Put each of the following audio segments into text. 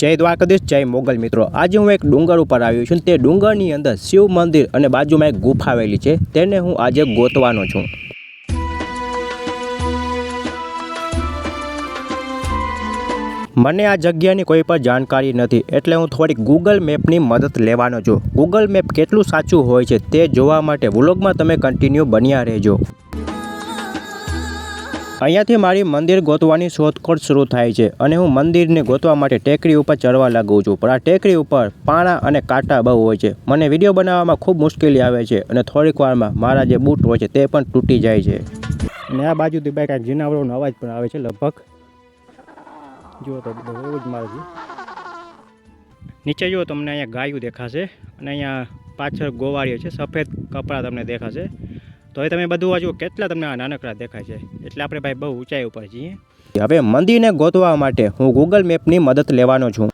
જય દ્વારકાધીશ, જય મોગલ મિત્રો. આજે હું એક ડુંગર ઉપર આવ્યો છું. તે ડુંગરની અંદર શિવ મંદિર અને બાજુમાં એક ગુફા આવેલી છે. તેને હું આજે ગોતવાનો છું. મને આ જગ્યાની કોઈ પણ જાણકારી નથી, એટલે હું થોડીક ગૂગલ મેપની મદદ લેવાનો છું. ગૂગલ મેપ કેટલું સાચું હોય છે તે જોવા માટે વ્લોગમાં તમે કન્ટિન્યુ બન્યા રહેજો. અહીંયાથી મારી મંદિર ગોતવાની શોધખોળ શરૂ થાય છે અને હું મંદિરને ગોતવા માટે ટેકરી ઉપર ચડવા લાગું છું. પણ આ ટેકરી ઉપર પાણા અને કાંટા બહુ હોય છે. મને વીડિયો બનાવવામાં ખૂબ મુશ્કેલી આવે છે અને થોડીક વારમાં મારા જે બૂટ હોય છે તે પણ તૂટી જાય છે. અને આ બાજુથી ભાઈ કાંઈક જીનાવડોનો અવાજ પણ આવે છે લગભગ. જુઓ તો બધું એવું જ મારે છે. નીચે જુઓ તમને અહીંયા ગાયું દેખાશે અને અહીંયા પાછળ ગોવાળીઓ છે. સફેદ કપડાં તમને દેખાશે. તો હવે તમે બધું આ કેટલા તમને આ નાનકડા દેખાય છે. એટલે આપણે ભાઈ બહુ ઊંચાઈ ઉપર છીએ. હવે મંદિરને ગોતવા માટે હું ગૂગલ મેપની મદદ લેવાનો છું.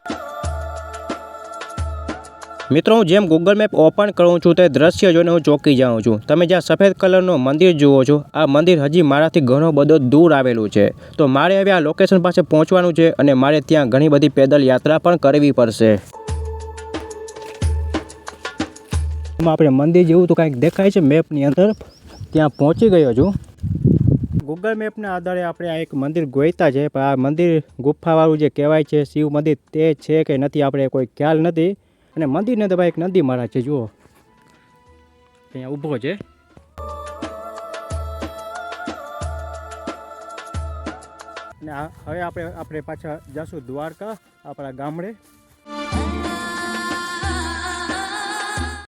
મિત્રો, હું જેમ ગૂગલ મેપ ઓપન કરું છું, તે દ્રશ્ય જોઈને હું ચોંકી જાઉં છું. તમે જ્યાં સફેદ કલરનું મંદિર જુઓ છો, આ મંદિર હજી મારાથી ઘણો બધો દૂર આવેલું છે. તો મારે હવે આ લોકેશન પાસે પહોંચવાનું છે અને મારે ત્યાં ઘણી બધી પેદલ યાત્રા પણ કરવી પડશે. આપણે મંદિર જેવું તો કાંઈક દેખાય છે મેપની અંદર. ત્યાં પહોંચી ગયો છું. ગૂગલ મેપના આધારે આપણે આ એક મંદિર ગોઈતા છે. પણ આ મંદિર ગુફાવાળું જે કહેવાય છે, શિવ મંદિર, તે છે કે નથી આપણે કોઈ ખ્યાલ નથી. અને મંદિરને તો ભાઈ એક નંદી મહારાજ છે, જુઓ. અહીંયા ઊભો છે. અને હવે આપણે આપણે પાછા જશું દ્વારકા, આપણા ગામડે.